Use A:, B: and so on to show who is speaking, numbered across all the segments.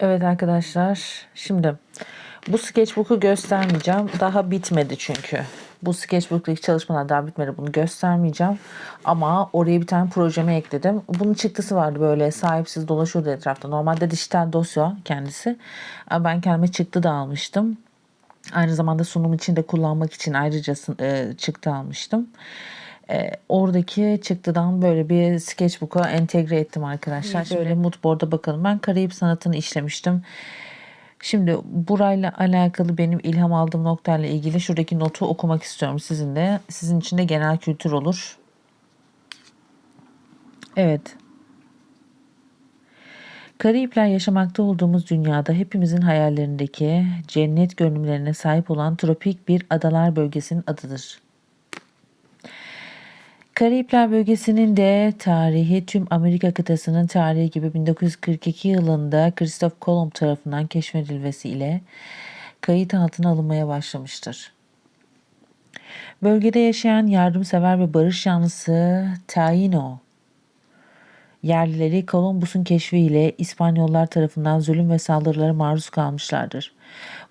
A: Evet arkadaşlar şimdi bu sketchbook'u göstermeyeceğim. Daha bitmedi çünkü. Bu sketchbook'taki çalışmalar daha bitmedi. Bunu göstermeyeceğim. Ama oraya bir tane projeme ekledim. Bunun çıktısı vardı böyle sahipsiz dolaşıyordu etrafta. Normalde dijital dosya kendisi. Ben kendime çıktı da almıştım. Aynı zamanda sunum için de kullanmak için ayrıca e, çıktı almıştım. E, oradaki çıktıdan böyle bir sketchbook'a entegre ettim arkadaşlar. Şöyle moodboard'a bakalım. Ben Karayip sanatını işlemiştim. Şimdi burayla alakalı benim ilham aldığım noktayla ilgili şuradaki notu okumak istiyorum sizinle. Sizin için de genel kültür olur. Evet. Karayipler yaşamakta olduğumuz dünyada hepimizin hayallerindeki cennet görünümlerine sahip olan tropik bir adalar bölgesinin adıdır. Karayipler bölgesinin de tarihi tüm Amerika kıtasının tarihi gibi 1942 yılında Christoph Kolomb tarafından keşfedilmesiyle kayıt altına alınmaya başlamıştır. Bölgede yaşayan yardımsever ve barış yanlısı Taino yerlileri Kolombus'un keşfiyle İspanyollar tarafından zulüm ve saldırılara maruz kalmışlardır.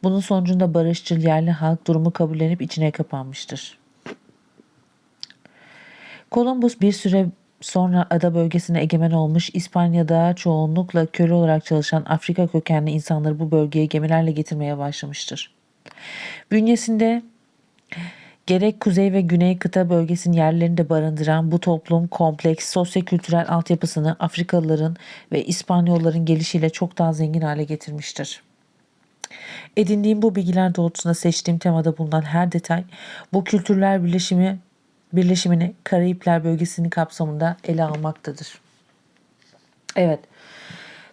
A: Bunun sonucunda barışçıl yerli halk durumu kabullenip içine kapanmıştır. Kolombus bir süre sonra ada bölgesine egemen olmuş İspanya'da çoğunlukla köle olarak çalışan Afrika kökenli insanları bu bölgeye gemilerle getirmeye başlamıştır. Bünyesinde gerek kuzey ve güney kıta bölgesinin yerlerini de barındıran bu toplum kompleks sosyokültürel altyapısını Afrikalıların ve İspanyolların gelişiyle çok daha zengin hale getirmiştir. Edindiğim bu bilgiler doğrultusunda seçtiğim temada bulunan her detay bu kültürler birleşimi birleşimini Karayipler bölgesinin kapsamında ele almaktadır. Evet.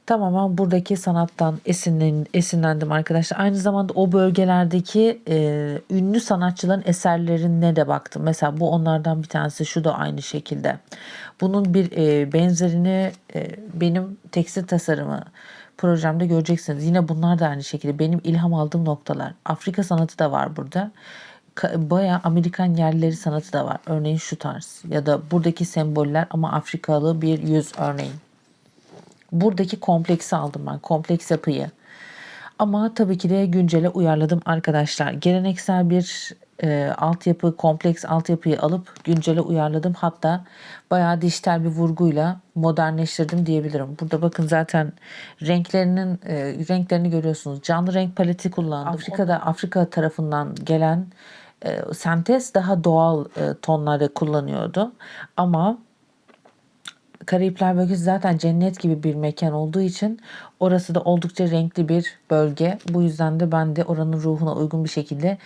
A: Tamamen buradaki sanattan esinlen, esinlendim arkadaşlar. Aynı zamanda o bölgelerdeki e, ünlü sanatçıların eserlerine de baktım. Mesela bu onlardan bir tanesi. Şu da aynı şekilde. Bunun bir e, benzerini e, benim tekstil tasarımı projemde göreceksiniz. Yine bunlar da aynı şekilde benim ilham aldığım noktalar. Afrika sanatı da var burada baya Amerikan yerlileri sanatı da var. Örneğin şu tarz ya da buradaki semboller ama Afrikalı bir yüz örneğin. Buradaki kompleksi aldım ben. Kompleks yapıyı. Ama tabii ki de güncele uyarladım arkadaşlar. Geleneksel bir e, altyapı, kompleks altyapıyı alıp güncele uyarladım. Hatta bayağı dijital bir vurguyla modernleştirdim diyebilirim. Burada bakın zaten renklerinin e, renklerini görüyorsunuz. Canlı renk paleti kullandım. Afrika'da Afrika tarafından gelen e, sentez daha doğal e, tonları kullanıyordu. Ama Karayipler bölgesi zaten cennet gibi bir mekan olduğu için orası da oldukça renkli bir bölge. Bu yüzden de ben de oranın ruhuna uygun bir şekilde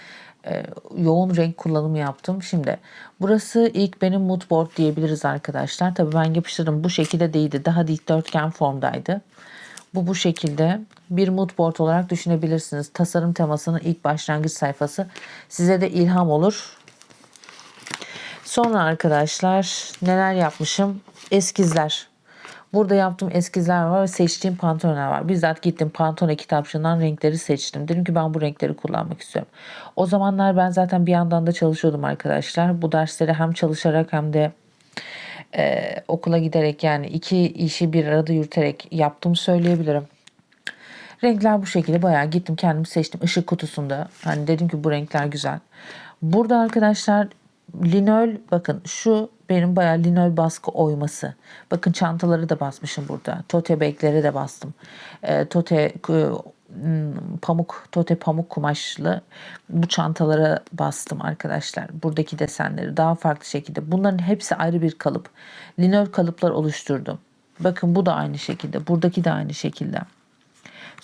A: e, yoğun renk kullanımı yaptım. Şimdi burası ilk benim mood board diyebiliriz arkadaşlar. Tabii ben yapıştırdım bu şekilde değildi. Daha dikdörtgen formdaydı. Bu bu şekilde bir mood board olarak düşünebilirsiniz. Tasarım temasının ilk başlangıç sayfası size de ilham olur. Sonra arkadaşlar neler yapmışım? Eskizler. Burada yaptığım eskizler var ve seçtiğim pantolonlar var. Bizzat gittim pantone kitapçığından renkleri seçtim. Dedim ki ben bu renkleri kullanmak istiyorum. O zamanlar ben zaten bir yandan da çalışıyordum arkadaşlar. Bu dersleri hem çalışarak hem de e, okula giderek yani iki işi bir arada yürüterek yaptığımı söyleyebilirim. Renkler bu şekilde bayağı gittim kendimi seçtim ışık kutusunda. Hani dedim ki bu renkler güzel. Burada arkadaşlar linol bakın şu benim bayağı linol baskı oyması. Bakın çantaları da basmışım burada. Tote bag'leri de bastım. E, tote e, pamuk, tote pamuk kumaşlı bu çantalara bastım arkadaşlar. Buradaki desenleri daha farklı şekilde. Bunların hepsi ayrı bir kalıp. Linol kalıplar oluşturdum. Bakın bu da aynı şekilde. Buradaki de aynı şekilde.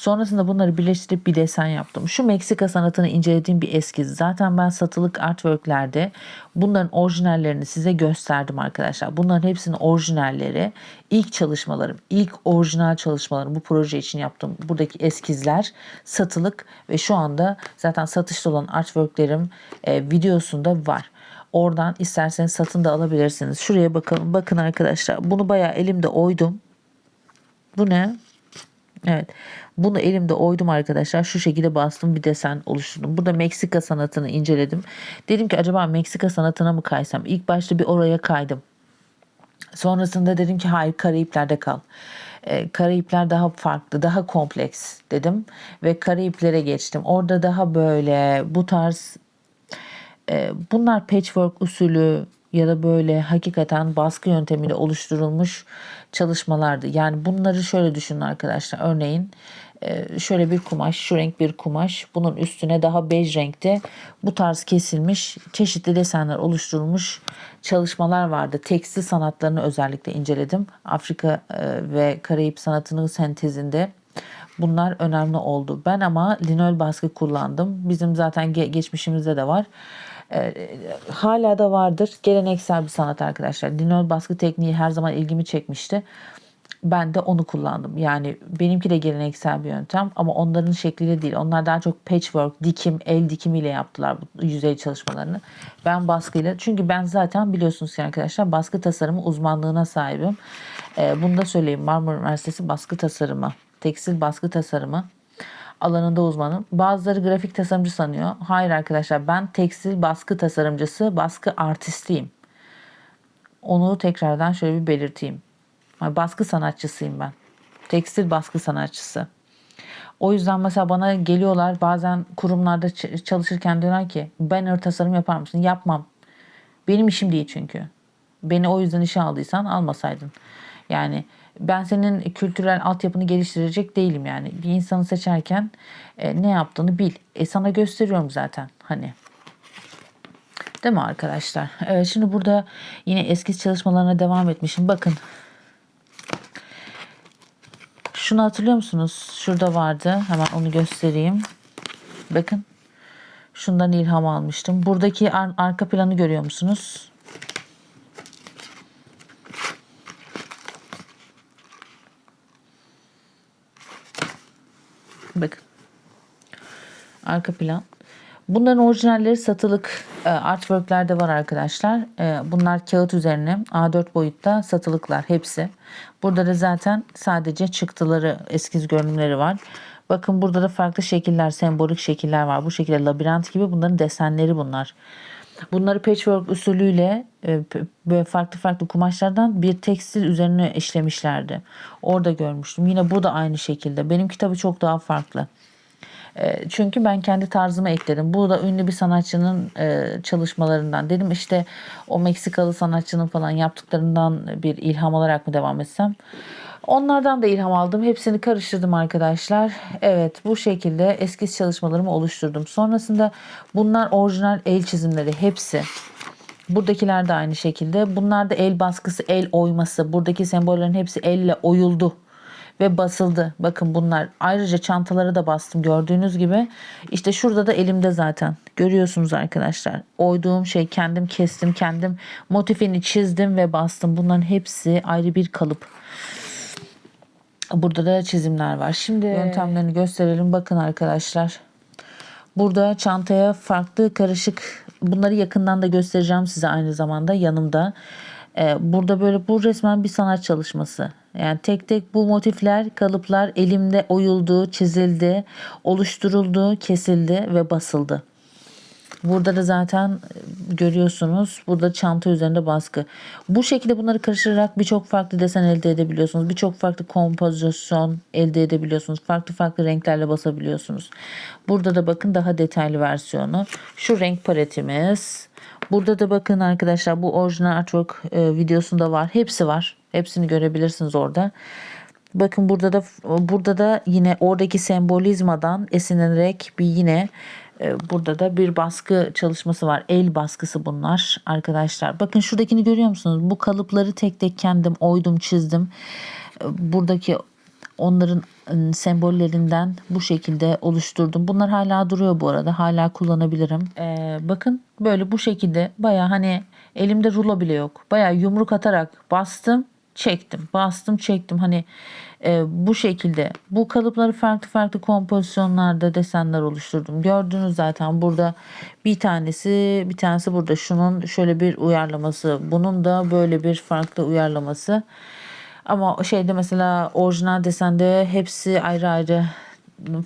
A: Sonrasında bunları birleştirip bir desen yaptım. Şu Meksika sanatını incelediğim bir eskiz. Zaten ben satılık artworklerde bunların orijinallerini size gösterdim arkadaşlar. Bunların hepsinin orijinalleri. ilk çalışmalarım, ilk orijinal çalışmalarım bu proje için yaptım. Buradaki eskizler satılık ve şu anda zaten satışta olan artworklerim e, videosunda var. Oradan isterseniz satın da alabilirsiniz. Şuraya bakalım. Bakın arkadaşlar bunu bayağı elimde oydum. Bu ne? Evet. Bunu elimde oydum arkadaşlar. Şu şekilde bastım bir desen oluşturdum. Burada Meksika sanatını inceledim. Dedim ki acaba Meksika sanatına mı kaysam? İlk başta bir oraya kaydım. Sonrasında dedim ki hayır Karayipler'de kal. Ee, Karayipler daha farklı, daha kompleks dedim ve Karayiplere geçtim. Orada daha böyle bu tarz e, bunlar patchwork usulü ya da böyle hakikaten baskı yöntemiyle oluşturulmuş çalışmalardı. Yani bunları şöyle düşünün arkadaşlar. Örneğin şöyle bir kumaş, şu renk bir kumaş. Bunun üstüne daha bej renkte bu tarz kesilmiş çeşitli desenler oluşturulmuş çalışmalar vardı. Tekstil sanatlarını özellikle inceledim. Afrika e, ve Karayip sanatının sentezinde Bunlar önemli oldu. Ben ama linol baskı kullandım. Bizim zaten ge- geçmişimizde de var. Ee, hala da vardır. Geleneksel bir sanat arkadaşlar. Linol baskı tekniği her zaman ilgimi çekmişti. Ben de onu kullandım. Yani benimki de geleneksel bir yöntem ama onların şekliyle değil. Onlar daha çok patchwork, dikim, el dikimiyle yaptılar bu yüzey çalışmalarını. Ben baskıyla çünkü ben zaten biliyorsunuz ki arkadaşlar baskı tasarımı uzmanlığına sahibim. Ee, bunu da söyleyeyim. Marmara Üniversitesi baskı tasarımı, tekstil baskı tasarımı alanında uzmanım. Bazıları grafik tasarımcı sanıyor. Hayır arkadaşlar ben tekstil baskı tasarımcısı, baskı artistiyim. Onu tekrardan şöyle bir belirteyim. Baskı sanatçısıyım ben. Tekstil baskı sanatçısı. O yüzden mesela bana geliyorlar bazen kurumlarda çalışırken diyorlar ki banner tasarım yapar mısın? Yapmam. Benim işim değil çünkü. Beni o yüzden işe aldıysan almasaydın. Yani ben senin kültürel altyapını geliştirecek değilim yani. Bir insanı seçerken e, ne yaptığını bil. E sana gösteriyorum zaten hani. Değil mi arkadaşlar? Evet, şimdi burada yine eski çalışmalarına devam etmişim. Bakın. Şunu hatırlıyor musunuz? Şurada vardı. Hemen onu göstereyim. Bakın. Şundan ilham almıştım. Buradaki ar- arka planı görüyor musunuz? Bakın. Arka plan. Bunların orijinalleri satılık e, artworklerde var arkadaşlar. E, bunlar kağıt üzerine A4 boyutta satılıklar hepsi. Burada da zaten sadece çıktıları, eskiz görünümleri var. Bakın burada da farklı şekiller, sembolik şekiller var. Bu şekilde labirent gibi bunların desenleri bunlar. Bunları patchwork usulüyle e, böyle farklı farklı kumaşlardan bir tekstil üzerine işlemişlerdi. Orada görmüştüm. Yine bu da aynı şekilde. Benim kitabı çok daha farklı. E, çünkü ben kendi tarzımı ekledim. Bu da ünlü bir sanatçının e, çalışmalarından. Dedim işte o Meksikalı sanatçının falan yaptıklarından bir ilham alarak mı devam etsem? Onlardan da ilham aldım. Hepsini karıştırdım arkadaşlar. Evet bu şekilde eskiz çalışmalarımı oluşturdum. Sonrasında bunlar orijinal el çizimleri hepsi. Buradakiler de aynı şekilde. Bunlar da el baskısı, el oyması. Buradaki sembollerin hepsi elle oyuldu ve basıldı. Bakın bunlar. Ayrıca çantalara da bastım gördüğünüz gibi. İşte şurada da elimde zaten. Görüyorsunuz arkadaşlar. Oyduğum şey kendim kestim, kendim motifini çizdim ve bastım. Bunların hepsi ayrı bir kalıp. Burada da çizimler var. Şimdi yöntemlerini gösterelim. Bakın arkadaşlar. Burada çantaya farklı karışık bunları yakından da göstereceğim size aynı zamanda yanımda. Ee, burada böyle bu resmen bir sanat çalışması. Yani tek tek bu motifler, kalıplar elimde oyuldu, çizildi, oluşturuldu, kesildi ve basıldı. Burada da zaten e, görüyorsunuz. Burada çanta üzerinde baskı. Bu şekilde bunları karıştırarak birçok farklı desen elde edebiliyorsunuz. Birçok farklı kompozisyon elde edebiliyorsunuz. Farklı farklı renklerle basabiliyorsunuz. Burada da bakın daha detaylı versiyonu. Şu renk paletimiz. Burada da bakın arkadaşlar bu orijinal artwork e, videosunda var. Hepsi var. Hepsini görebilirsiniz orada. Bakın burada da burada da yine oradaki sembolizmadan esinlenerek bir yine e, burada da bir baskı çalışması var. El baskısı bunlar arkadaşlar. Bakın şuradakini görüyor musunuz? Bu kalıpları tek tek kendim oydum, çizdim. E, buradaki onların ıı, sembollerinden bu şekilde oluşturdum. Bunlar hala duruyor bu arada. Hala kullanabilirim. Ee, bakın böyle bu şekilde baya hani elimde rulo bile yok. Baya yumruk atarak bastım çektim. Bastım çektim. Hani e, bu şekilde bu kalıpları farklı farklı kompozisyonlarda desenler oluşturdum. Gördünüz zaten burada bir tanesi bir tanesi burada şunun şöyle bir uyarlaması. Bunun da böyle bir farklı uyarlaması. Ama şeyde mesela orijinal desende hepsi ayrı ayrı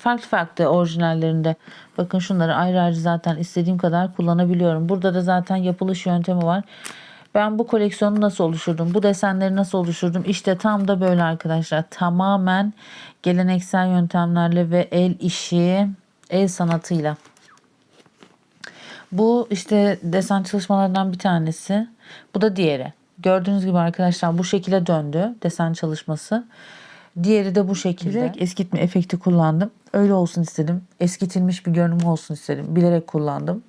A: farklı farklı orijinallerinde. Bakın şunları ayrı ayrı zaten istediğim kadar kullanabiliyorum. Burada da zaten yapılış yöntemi var. Ben bu koleksiyonu nasıl oluşturdum? Bu desenleri nasıl oluşturdum? İşte tam da böyle arkadaşlar. Tamamen geleneksel yöntemlerle ve el işi, el sanatıyla. Bu işte desen çalışmalarından bir tanesi. Bu da diğeri. Gördüğünüz gibi arkadaşlar bu şekilde döndü desen çalışması. Diğeri de bu şekilde. Bilerek eskitme efekti kullandım. Öyle olsun istedim. Eskitilmiş bir görünüm olsun istedim. Bilerek kullandım.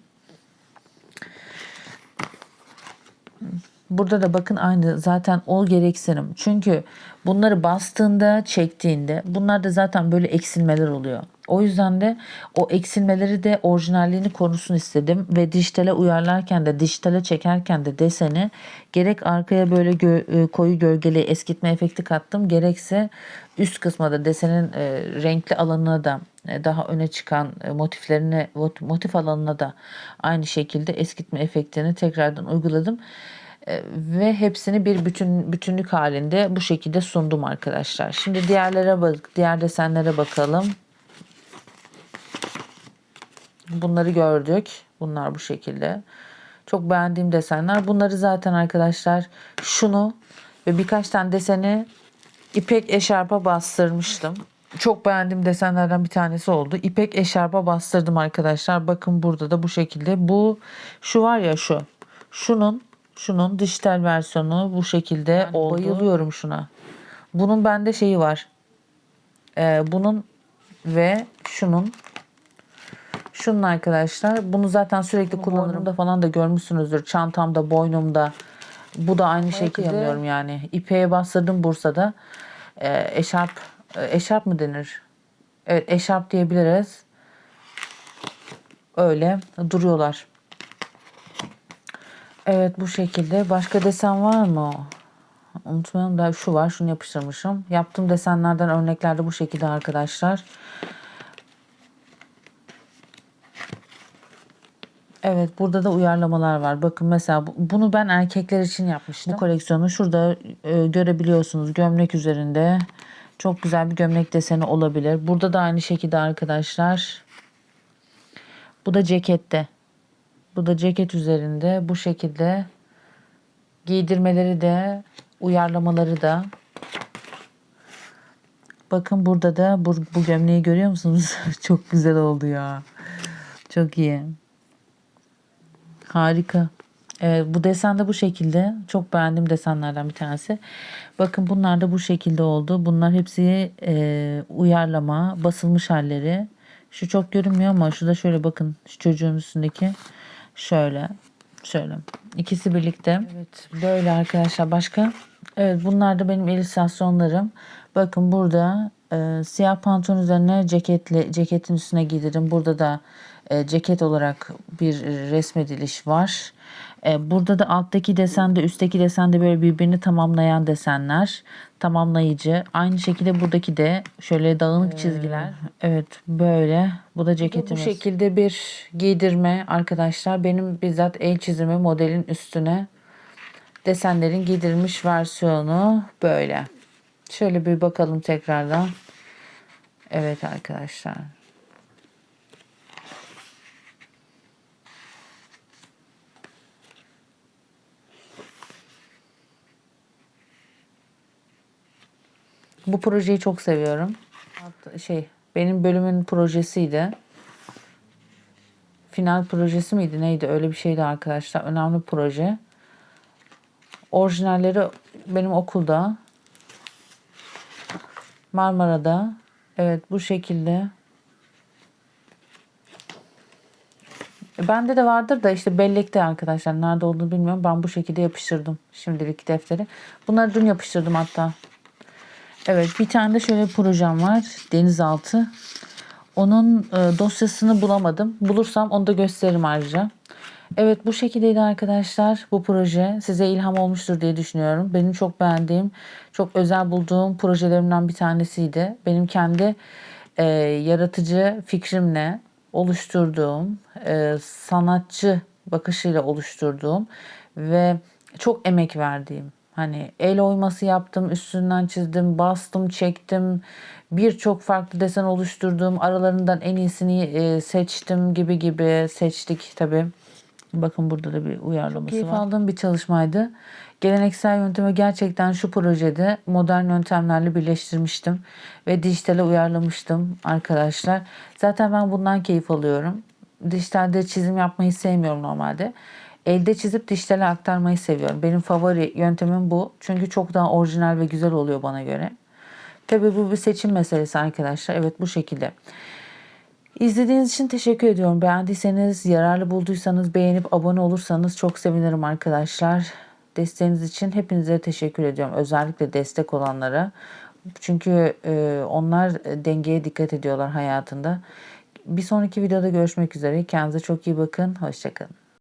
A: Burada da bakın aynı zaten o gereksinim. Çünkü bunları bastığında, çektiğinde bunlar da zaten böyle eksilmeler oluyor. O yüzden de o eksilmeleri de orijinalliğini korusun istedim ve dijitale uyarlarken de dijitale çekerken de deseni gerek arkaya böyle gö- e, koyu gölgeli eskitme efekti kattım gerekse üst kısma da desenin e, renkli alanına da daha öne çıkan e, motiflerine motif alanına da aynı şekilde eskitme efektini tekrardan uyguladım. E, ve hepsini bir bütün bütünlük halinde bu şekilde sundum arkadaşlar. Şimdi diğerlere bak, diğer desenlere bakalım. Bunları gördük. Bunlar bu şekilde. Çok beğendiğim desenler. Bunları zaten arkadaşlar şunu ve birkaç tane deseni ipek eşarpa bastırmıştım. Çok beğendiğim desenlerden bir tanesi oldu. İpek eşarpa bastırdım arkadaşlar. Bakın burada da bu şekilde. Bu şu var ya şu. Şunun şunun dijital versiyonu bu şekilde yani oldu. Bayılıyorum şuna. Bunun bende şeyi var. Ee, bunun ve şunun Şunun arkadaşlar. Bunu zaten sürekli kullanırım da falan da görmüşsünüzdür. Çantamda, boynumda. Bu da aynı şekilde yapıyorum yani. İpeğe bastırdım Bursa'da. Ee, eşarp, eşarp mı denir? Evet eşarp diyebiliriz. Öyle duruyorlar. Evet bu şekilde. Başka desen var mı? Unutmayalım da şu var. Şunu yapıştırmışım. Yaptığım desenlerden örnekler de bu şekilde arkadaşlar. Evet burada da uyarlamalar var. Bakın mesela bunu ben erkekler için yapmıştım. Bu koleksiyonu şurada e, görebiliyorsunuz. Gömlek üzerinde çok güzel bir gömlek deseni olabilir. Burada da aynı şekilde arkadaşlar. Bu da cekette. Bu da ceket üzerinde bu şekilde giydirmeleri de uyarlamaları da Bakın burada da bu, bu gömleği görüyor musunuz? Çok güzel oldu ya. Çok iyi. Harika. Evet, bu desen de bu şekilde. Çok beğendiğim desenlerden bir tanesi. Bakın bunlar da bu şekilde oldu. Bunlar hepsi e, uyarlama, basılmış halleri. Şu çok görünmüyor ama şu da şöyle bakın. Şu çocuğun üstündeki şöyle. Şöyle. İkisi birlikte. Evet böyle arkadaşlar. Başka? Evet bunlar da benim illüstrasyonlarım. Bakın burada e, siyah pantolon üzerine ceketle ceketin üstüne giydirdim. Burada da e, ceket olarak bir resmediliş var. E, burada da alttaki desende üstteki desende böyle birbirini tamamlayan desenler. Tamamlayıcı. Aynı şekilde buradaki de şöyle dağınık ee, çizgiler. Evet böyle. Bu da ceketimiz. Bu şekilde bir giydirme arkadaşlar. Benim bizzat el çizimi modelin üstüne desenlerin giydirilmiş versiyonu böyle. Şöyle bir bakalım tekrardan. Evet arkadaşlar. Bu projeyi çok seviyorum. Şey, benim bölümün projesiydi. Final projesi miydi neydi öyle bir şeydi arkadaşlar. Önemli proje. Orijinalleri benim okulda. Marmara'da. Evet bu şekilde. Bende de vardır da işte bellekte arkadaşlar. Nerede olduğunu bilmiyorum. Ben bu şekilde yapıştırdım şimdilik defteri. Bunları dün yapıştırdım hatta. Evet bir tane de şöyle projem var. Denizaltı. Onun e, dosyasını bulamadım. Bulursam onu da gösteririm ayrıca. Evet bu şekildeydi arkadaşlar. Bu proje size ilham olmuştur diye düşünüyorum. Benim çok beğendiğim, çok özel bulduğum projelerimden bir tanesiydi. Benim kendi e, yaratıcı fikrimle oluşturduğum, e, sanatçı bakışıyla oluşturduğum ve çok emek verdiğim Hani el oyması yaptım, üstünden çizdim, bastım, çektim. Birçok farklı desen oluşturdum. Aralarından en iyisini e, seçtim gibi gibi seçtik tabii. Bakın burada da bir uyarlaması Keyif var. aldığım bir çalışmaydı. Geleneksel yöntemi gerçekten şu projede modern yöntemlerle birleştirmiştim ve dijitale uyarlamıştım arkadaşlar. Zaten ben bundan keyif alıyorum. Dijitalde çizim yapmayı sevmiyorum normalde. Elde çizip dijitale aktarmayı seviyorum. Benim favori yöntemim bu. Çünkü çok daha orijinal ve güzel oluyor bana göre. Tabii bu bir seçim meselesi arkadaşlar. Evet bu şekilde. İzlediğiniz için teşekkür ediyorum. Beğendiyseniz, yararlı bulduysanız beğenip abone olursanız çok sevinirim arkadaşlar. Desteğiniz için hepinize teşekkür ediyorum. Özellikle destek olanlara. Çünkü e, onlar dengeye dikkat ediyorlar hayatında. Bir sonraki videoda görüşmek üzere. Kendinize çok iyi bakın. Hoşçakalın.